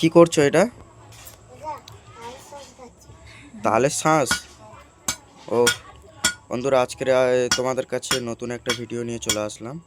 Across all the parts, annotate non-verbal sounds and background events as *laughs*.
কি করছ এটা? তাহলে শ্বাস ও বন্ধুরা আজকের তোমাদের কাছে নতুন একটা ভিডিও নিয়ে চলে আসলাম।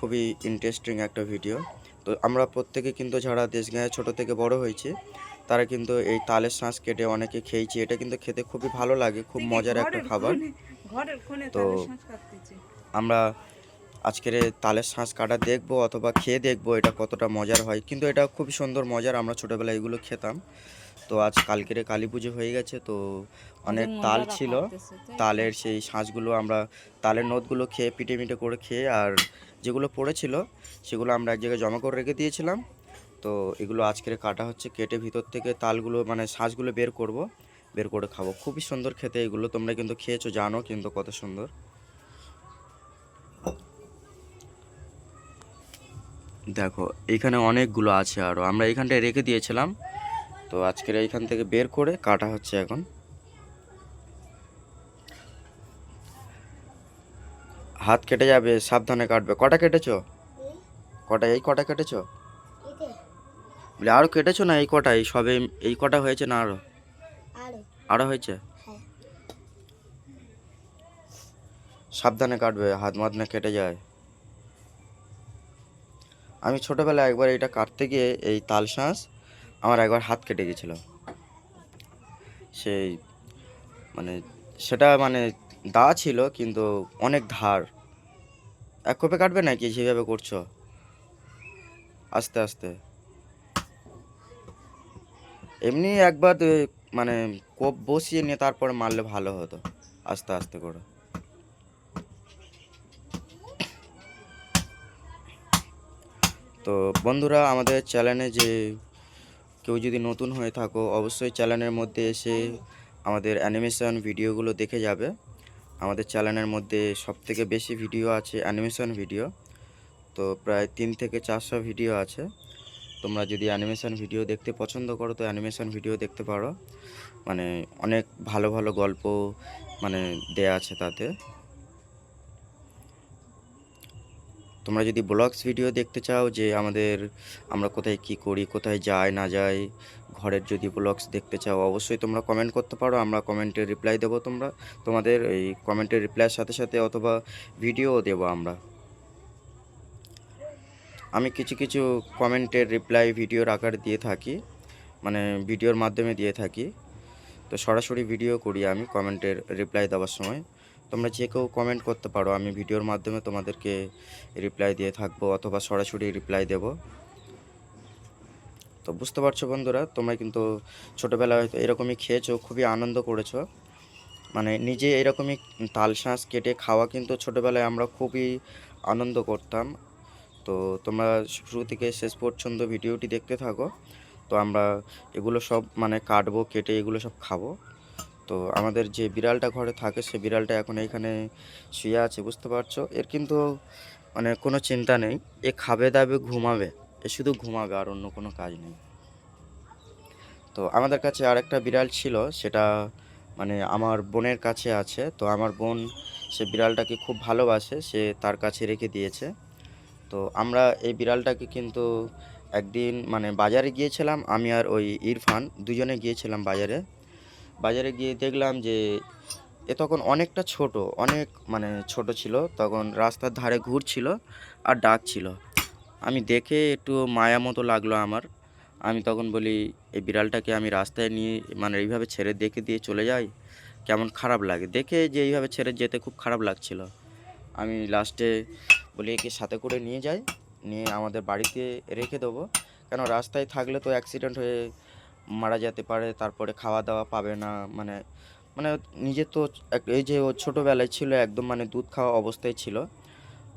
খুবই ইন্টারেস্টিং একটা ভিডিও। তো আমরা প্রত্যেকে কিন্তু যারা দেশগাঁয়ে ছোট থেকে বড় হয়েছে তারা কিন্তু এই তালের শ্বাস কেটে অনেকে খেয়েছি। এটা কিন্তু খেতে খুবই ভালো লাগে খুব মজার একটা খাবার। তো- আমরা আজকের তালের শাঁস কাটা দেখব অথবা খেয়ে দেখব এটা কতটা মজার হয়। কিন্তু এটা খুবই সুন্দর মজার আমরা ছোটোবেলায় এগুলো খেতাম। তো আজ কালকের কালী পুজো হয়ে গেছে তো অনেক তাল ছিল? তালের সেই শাঁসগুলো আমরা তালের নোটগুলো খেয়ে পিটে মিটে করে খেয়ে আর যেগুলো পড়েছিল সেগুলো আমরা এক জায়গায় জমা করে রেখে দিয়েছিলাম। তো এগুলো আজকের কাটা হচ্ছে কেটে ভিতর থেকে তালগুলো মানে শাঁসগুলো বের করব বের করে খাব। খুবই সুন্দর খেতে এগুলো তোমরা কিন্তু খেয়েছো জানো কিন্তু কত সুন্দর। দেখো, এখানে অনেকগুলো আছে আরও আমরা এইখানটায় রেখে দিয়েছিলাম। তো আজকের এইখান থেকে বের করে কাটা হচ্ছে এখন। হাত কেটে যাবে, সাবধানে কাটবে। কটা কেটেছো? কটা, এই কটা কেটেছো? বলে আরও কেটেছো না এই কটা? এই সবে এই কটা হয়েছে না আরও আরও হয়েছে? হ্যাঁ সাবধানে কাটবে, হাত মাত না কেটে যায়। আমি ছোটোবেলায় একবার এটা কাটতে গিয়ে এই তাল শাঁস আমার একবার হাত কেটে গেছিল সেই মানে সেটা মানে দা ছিল কিন্তু অনেক ধার। এক কোপে কাটবে নাকি যেভাবে করছ? আস্তে আস্তে। এমনি একবার মানে কোপ বসিয়ে নিয়ে তারপরে মারলে ভালো হতো। আস্তে আস্তে করে। তো বন্ধুরা, আমাদের চ্যানেলে যে কেউ যদি নতুন হয়ে থাকো, অবশ্যই চ্যানেলের মধ্যে এসে আমাদের অ্যানিমেশন ভিডিওগুলো দেখে যাবে। আমাদের চ্যানেলের মধ্যে সবথেকে বেশি ভিডিও আছে অ্যানিমেশন ভিডিও। তো প্রায় তিন থেকে চারশো ভিডিও আছে। তোমরা যদি অ্যানিমেশন ভিডিও দেখতে পছন্দ করো, তো অ্যানিমেশন ভিডিও দেখতে পারো। মানে অনেক ভালো ভালো গল্প মানে দেয়া আছে তাতে। তোমরা যদি ব্লগস ভিডিও দেখতে চাও যে আমাদের, আমরা কোথায় কি করি, কোথায় যাই, না যাই, ঘরের যদি ব্লগস দেখতে চাও, অবশ্যই তোমরা কমেন্ট করতে পারো, আমরা কমেন্টের রিপ্লাই দেবো তোমরা। তোমাদের এই কমেন্টের রিপ্লাইয়ের সাথে সাথে অথবা ভিডিও দেবো আমরা। আমি কিছু কিছু কমেন্টের রিপ্লাই ভিডিওর আকার দিয়ে থাকি মানে ভিডিওর মাধ্যমে দিয়ে থাকি। তো সরাসরি ভিডিও করি আমি কমেন্টের রিপ্লাই দেওয়ার সময়। তোমরা যে কেউ কমেন্ট করতে পারো, আমি ভিডিওর মাধ্যমে তোমাদেরকে রিপ্লাই দিয়ে থাকব অথবা সরাসরি রিপ্লাই দেব। তো বুঝতে পারছ বন্ধুরা, তোমরা কিন্তু ছোটোবেলায় হয়তো এরকমই খেয়েছো, খুবই আনন্দ করেছ। মানে নিজে এরকমই তাল শাঁস কেটে খাওয়া কিন্তু ছোটোবেলায় আমরা খুবই আনন্দ করতাম। তো তোমরা শুরু থেকে শেষ পর্যন্ত ভিডিওটি দেখতে থাকো। তো আমরা এগুলো সব মানে কাটবো, কেটে এগুলো সব খাব। তো আমাদের যে বিড়ালটা ঘরে থাকে, সে বিড়ালটা এখন এইখানে শুয়ে আছে, বুঝতে পারছ? এর কিন্তু মানে কোনো চিন্তা নেই। এ খাবে, দাবে, ঘুমাবে। এ শুধু ঘুমাবে আর অন্য কোনো কাজ নেই। তো আমাদের কাছে আর একটা বিড়াল ছিল, সেটা মানে আমার বোনের কাছে আছে। তো আমার বোন সে বিড়ালটাকে খুব ভালোবাসে, সে তার কাছে রেখে দিয়েছে। তো আমরা এই বিড়ালটাকে কিন্তু একদিন মানে বাজারে গিয়েছিলাম, আমি আর ওই ইরফান দুজনে গিয়েছিলাম বাজারে। বাজারে গিয়ে দেখলাম যে, এ তখন অনেকটা ছোট, অনেক মানে ছোট ছিল, তখন রাস্তার ধারে ঘুরছিল আর ডাকছিল আমি দেখে একটু মায়া মতো লাগল আমার। আমি তখন বলি, এই বিড়ালটাকে আমি রাস্তায় নিয়ে মানে এইভাবে ছেড়ে দেখে দিয়ে চলে যাই? কেমন খারাপ লাগে? দেখে যে এইভাবে ছেড়ে যেতে খুব খারাপ লাগছিল। আমি লাস্টে বলি, একে সাথে করে নিয়ে যাই, নিয়ে আমাদের বাড়িতে রেখে দেবো। কেন রাস্তায় থাকলে তো অ্যাক্সিডেন্ট হয়ে মারা যেতে পারে, তারপরে খাওয়া দাওয়া পাবে না মানে মানে নিজে তো এই যে ও ছোটোবেলায় ছিল, একদম মানে দুধ খাওয়া অবস্থায় ছিল,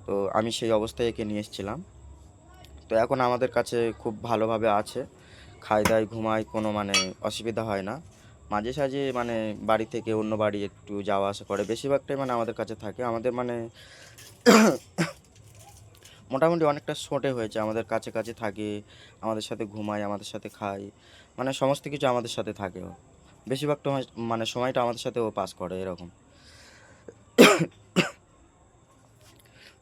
তো আমি সেই অবস্থায় একে নিয়ে এসেছিলাম। তো এখন আমাদের কাছে খুব ভালোভাবে আছে খায় দায় ঘুমায়, কোনো মানে অসুবিধা হয় না। মাঝে সাঝে মানে বাড়ি থেকে অন্য বাড়ি একটু যাওয়া আসা করে, বেশিরভাগটাই মানে আমাদের কাছে থাকে। আমাদের মানে মোটামুটি অনেকটা ছোটে হয়েছে আমাদের কাছে কাছে থাকে, আমাদের সাথে ঘুমায়, আমাদের সাথে খায় মানে সমস্ত কিছু আমাদের সাথে থাকে। ও বেশিরভাগটা হয়- মানে সময়টা আমাদের সাথে ও পাস করে এরকম।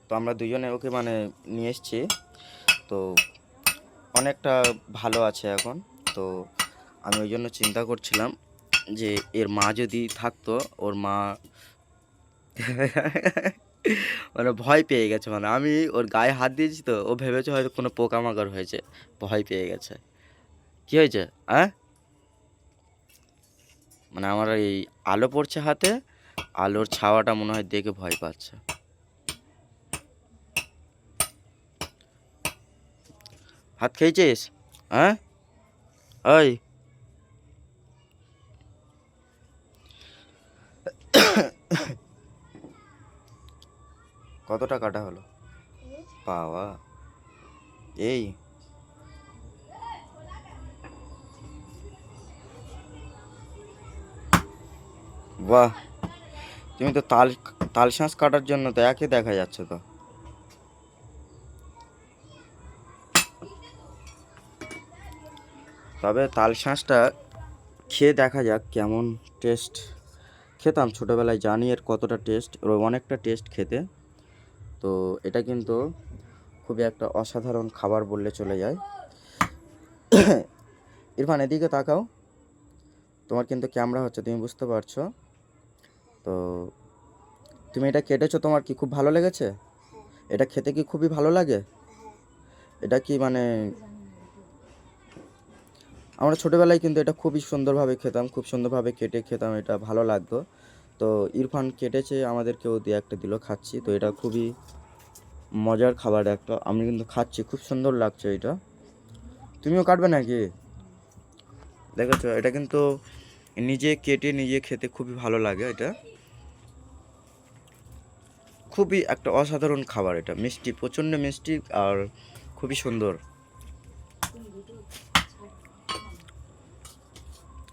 তো আমরা দুজনে ওকে মানে নিয়ে এসেছি। তো অনেকটা ভালো আছে এখন। তো আমি ওই জন্য চিন্তা করছিলাম যে এর মা যদি থাকতো, ওর মা মানে ভয় পেয়ে গেছে মানে আমি ওর গায়ে হাত দিয়েছি তো, ও ভেবেছে হয়তো কোনো পোকামাকড় হয়েছে, ভয় পেয়ে গেছে। কি হয়েছে? হ্যাঁ মানে আমার এই আলো পড়ছে হাতে, আলোর ছাওয়াটা মনে হয় দেখে ভয় পাচ্ছে। ভাত খেয়েছিস? হ্যাঁ ওই কত কাটা হলো? পাওয়া। এই। বাহ। তুমি তো তাল তাল শাঁস কাটার জন্য তো একই দেখা যাচ্ছে তো। তবে তাল শাঁসটা খেয়ে দেখা যাক কেমন টেস্ট। খেতাম ছোটোবেলায়, জানি এর কতটা টেস্ট অনেকটা টেস্ট খেতে। তো এটা কিন্তু খুবই একটা অসাধারণ খাবার বললে চলে যায়। *coughs* ইরফান, এদিকে তাকাও। তোমার কিন্তু ক্যামেরা হচ্ছে, তুমি বুঝতে পারছ। তো তুমি এটা কেটেছো তোমার কি খুব ভালো লেগেছে? এটা খেতে কি খুবই ভালো লাগে? এটা কি মানে আমরা ছোটোবেলায় কিন্তু এটা খুবই সুন্দরভাবে খেতাম, খুব সুন্দরভাবে কেটে খেতাম, এটা ভালো লাগতো। তো ইরফান কেটেছে, আমাদেরকেও দিয়ে একটা দিল, খাচ্ছি। তো এটা খুবই মজার খাবার একটা। আমি কিন্তু খাচ্ছি, খুব সুন্দর লাগছে এটা। তুমিও কাটবে নাকি? দেখেছ, এটা কিন্তু নিজে কেটে নিজে খেতে খুবই ভালো লাগে এটা। খুবই একটা অসাধারণ খাবার এটা, মিষ্টি, প্রচণ্ড মিষ্টি আর খুবই সুন্দর।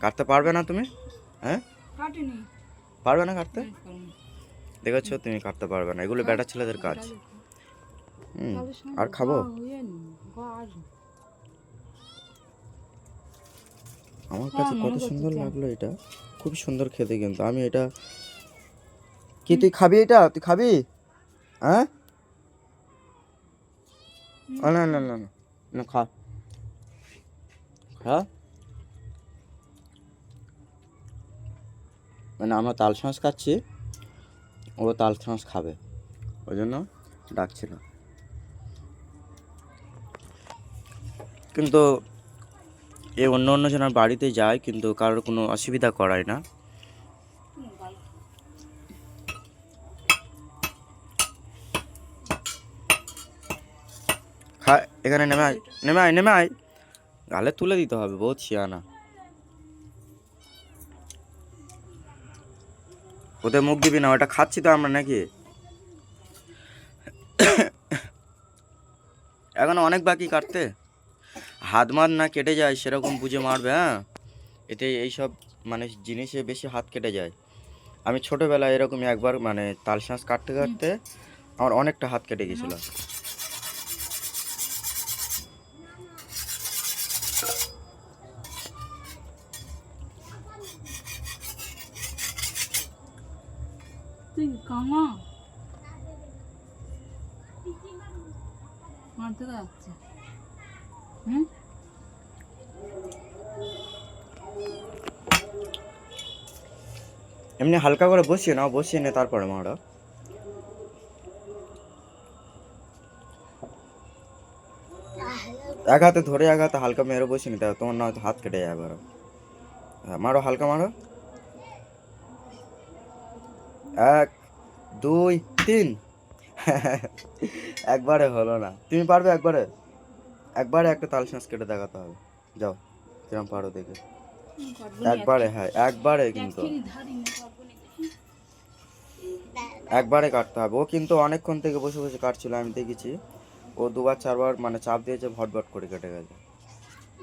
কাটতে পারবে না তুমি? হ্যাঁ? কাটেনি। পারবে না কাটতে? দেখেছ তুমি কাটতে পারবে না। এগুলো বেটা ছেলেদের কাজ। হুম আর খাব? আমার কাছে কত সুন্দর লাগল এটা। খুব সুন্দর খেতে কিন্তু। আমি এটা কি তুই খাবি এটা? তুই খাবি? হ্যাঁ? না না না না না খা। খা। মানে আমরা তাল শাঁস খাচ্ছি, ও তাল শাঁস খাবে। ওই জন্য ডাকছিল কিন্তু এ অন্য অন্য জনের বাড়িতে যায়, কিন্তু কারোর কোনো অসুবিধা করায় না। এখানে নেমে আয় নেমে আয় নেমে আয়। গালে তুলে দিতে হবে, বহুত শিয়ানা। ওদের মুখ দিবি না? ওটা খাচ্ছি তো আমরা নাকি? এখন অনেক বাকি কাটতে। হাত মাত না কেটে যায়, সেরকম বুঝে মারবে হ্যাঁ? এতে এইসব মানে জিনিসে বেশি হাত কেটে যায়। আমি ছোটোবেলায় এরকম একবার মানে তাল শাঁস কাটতে কাটতে আমার অনেকটা হাত কেটে গেছিল। তুই কামা মারতে যাচ্ছে হুম এমনি হালকা করে বসিয়ে নাও, বসিয়ে নে তারপরে মারো এক হাতে ধরে এক হাতে হালকা মেরে বসিয়ে নিতে হবে, তোমার না হাত কেটে যাবে হ্যাঁ মারো হালকা মারো। এক, দুই, তিন। *laughs* একবারে হলো না। তুমি পারবে একবারে? একবারে একটা তাল শাঁস কেটে দেখাতে হবে। যাও, কিরম পারো দেখে। একবারে হ্যাঁ একবারে কিন্তু। একবারে কাটতে হবে। ও কিন্তু অনেকক্ষণ থেকে বসে বসে কাটছিল, আমি দেখেছি। ও দুবার, চারবার মানে চাপ দিয়েছে, ভটভট করে কেটে গেছে।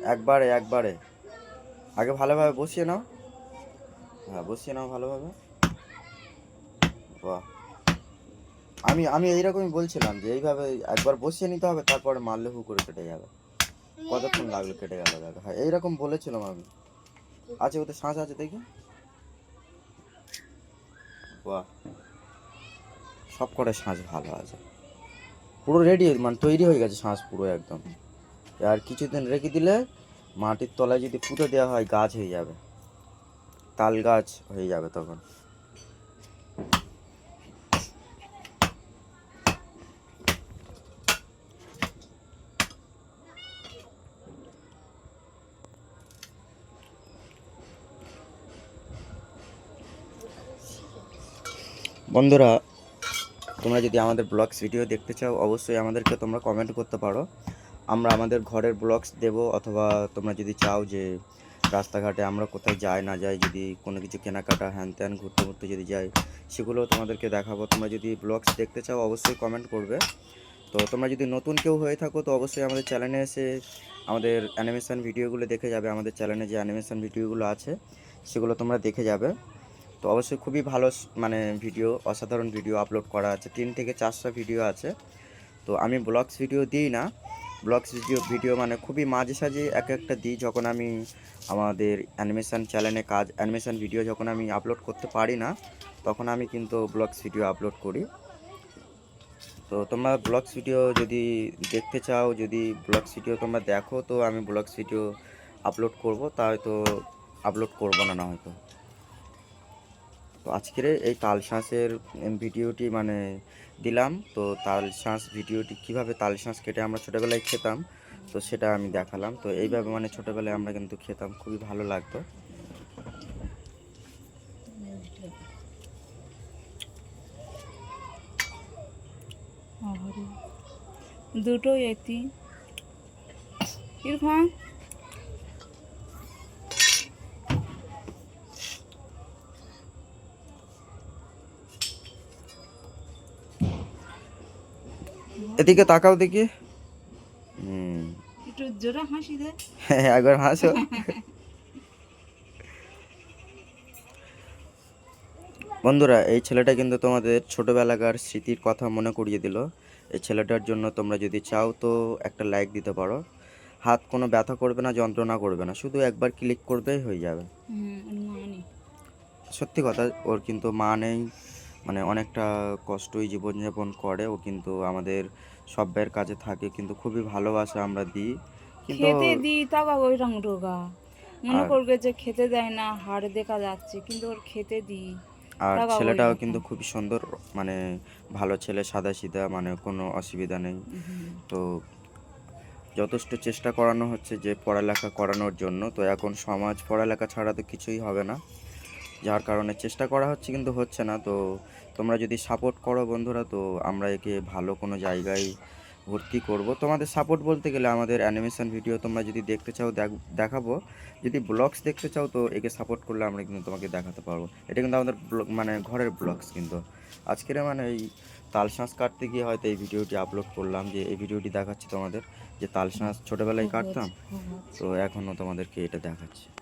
একবারে একবারে। আগে ভালোভাবে বসিয়ে নাও। হ্যাঁ বসিয়ে নাও ভালোভাবে। বাহ। আমি আমি এইরকমই বলছিলাম যে এইভাবে একবার বসিয়ে নিতে হবে তারপরে মারলে হু করে কেটে যাবে। কতক্ষণ লাগল কেটে গেল দেখো। হ্যাঁ এইরকম বলেছিলাম আমি। আছে ওতে শাঁস আছে দেখি। বাহ। সব কটা শাঁস ভালো আছে। পুরো রেডি মানে তৈরি হয়ে গেছে শাঁস পুরো একদম। আর কিছুদিন রেখে দিলে মাটির তলায় যদি পুঁতে দেওয়া হয় গাছ হয়ে যাবে। তাল গাছ হয়ে যাবে তখন। বন্ধুরা, তোমরা যদি আমাদের ব্লগস ভিডিও দেখতে চাও, অবশ্যই আমাদেরকে তোমরা কমেন্ট করতে পারো। আমরা আমাদের ঘরের ব্লগস দেব, অথবা তোমরা যদি চাও যে রাস্তাঘাটে আমরা কোথায় যাই, না যাই, যদি কোনো কিছু কেনাকাটা, হ্যান ত্যান, ঘুরতে ঘুরতে যদি যাই সেগুলো তোমাদেরকে দেখাবো। তোমরা যদি ব্লগস দেখতে চাও, অবশ্যই কমেন্ট করবে। তো তোমরা যদি নতুন কেউ হয়ে থাকো, তো অবশ্যই আমাদের চ্যানেলে এসে আমাদের অ্যানিমেশন ভিডিওগুলো দেখে যাবে। আমাদের চ্যানেলে যে অ্যানিমেশন ভিডিওগুলো আছে, সেগুলো তোমরা দেখে যাবে। তো অবশ্যই খুবই ভালো মানে ভিডিও, অসাধারণ ভিডিও আপলোড করা আছে। তিন থেকে চারশো ভিডিও আছে। তো আমি ব্লগস ভিডিও দিই না। ব্লগস ভিডিও ভিডিও মানে খুবই মাঝে সাঝে এক একটা দিই যখন আমি আমাদের অ্যানিমেশন চ্যানেলে কাজ অ্যানিমেশন ভিডিও যখন আমি আপলোড করতে পারি না, তখন আমি কিন্তু ব্লগস ভিডিও আপলোড করি। তো তোমরা ব্লগস ভিডিও যদি দেখতে চাও, যদি ব্লগস ভিডিও তোমরা দেখো, তো আমি ব্লগস ভিডিও আপলোড করব। তা হয়তো আপলোড করব না না হয়তো। তো আজকের এই তাল শাঁসের ভিডিওটি মানে দিলাম। তো তাল শাঁস ভিডিওটি কীভাবে তাল শাঁস কেটে আমরা ছোটোবেলায় খেতাম, তো সেটা আমি দেখালাম। তো এইভাবে মানে ছোটোবেলায় আমরা কিন্তু খেতাম, খুবই ভালো লাগতো। আহারে। দুটো এতি ইরফান? এদিকে তাকাও দেখি। হুম। একটু জোরে হাসি দে। হ্যাঁ একবার হাসো। বন্ধুরা এই ছেলেটা কিন্তু তোমাদের ছোটবেলাকার স্মৃতির কথা মনে করিয়ে দিল। এই ছেলেটার জন্য তোমরা যদি চাও তো একটা লাইক দিতে পারো। হাত কোনো ব্যথা করবে না যন্ত্রণা করবে না শুধু একবার ক্লিক করবেই হয়ে যাবে। সত্যি কথা ওর কিন্তু মা নেই। মানে অনেকটা কষ্টই জীবনযাপন করে। ও কিন্তু আমাদের সব্যের কাছে থাকে কিন্তু খুবই ভালোবাসা আমরা দিই। কিন্তু খেতে দিই তাও ওই রং রোগা মনে করবে যে খেতে দেয় না হাড় দেখা যাচ্ছে কিন্তু ওর খেতে দিই। আর ছেলেটাও কিন্তু খুবই সুন্দর মানে ভালো ছেলে সাদা সিধা মানে কোনো অসুবিধা নেই। তো যথেষ্ট চেষ্টা করানো হচ্ছে যে পড়ালেখা করানোর জন্য। তো এখন সমাজ পড়ালেখা ছাড়া তো কিছুই হবে না। যার কারণে চেষ্টা করা হচ্ছে কিন্তু হচ্ছে না। তো তোমরা যদি সাপোর্ট করো বন্ধুরা তো আমরা একে ভালো কোনো জায়গায় ভর্তি করব। তোমাদের সাপোর্ট বলতে গেলে আমাদের অ্যানিমেশন ভিডিও তোমরা যদি দেখতে চাও দেখ- দেখাবো। যদি ব্লগস দেখতে চাও তো একে সাপোর্ট করলে আমরা কিন্তু তোমাকে দেখাতে পারব। এটা কিন্তু আমাদের ব্লগ মানে ঘরের ব্লগস কিন্তু। আজকের মানে এই তাল শাঁস কাটতে গিয়ে হয়তো এই ভিডিওটি আপলোড করলাম যে এই ভিডিওটি দেখাচ্ছি তোমাদের যে তাল শাঁস ছোটোবেলায় কাটতাম। তো এখনও তোমাদেরকে এটা দেখাচ্ছি।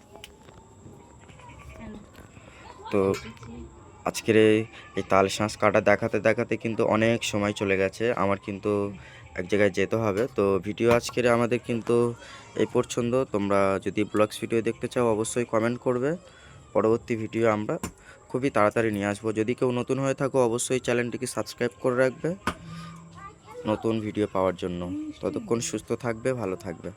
তো আজকের এই- তাল শাঁস কাটা দেখাতে দেখাতে কিন্তু অনেক সময় চলে গেছে। আমার কিন্তু এক জায়গায় যেতে হবে। তো ভিডিও আজকের আমাদের কিন্তু এই পছন্দ তোমরা যদি ব্লগস ভিডিও দেখতে চাও, অবশ্যই কমেন্ট করবে। পরবর্তী ভিডিও আমরা খুবই তাড়াতাড়ি নিয়ে আসব। যদি কেউ নতুন হয়ে থাকো, অবশ্যই চ্যানেলটিকে সাবস্ক্রাইব করে রাখবে। নতুন ভিডিও পাওয়ার জন্য। ততক্ষণ সুস্থ থাকবে, ভালো থাকবে।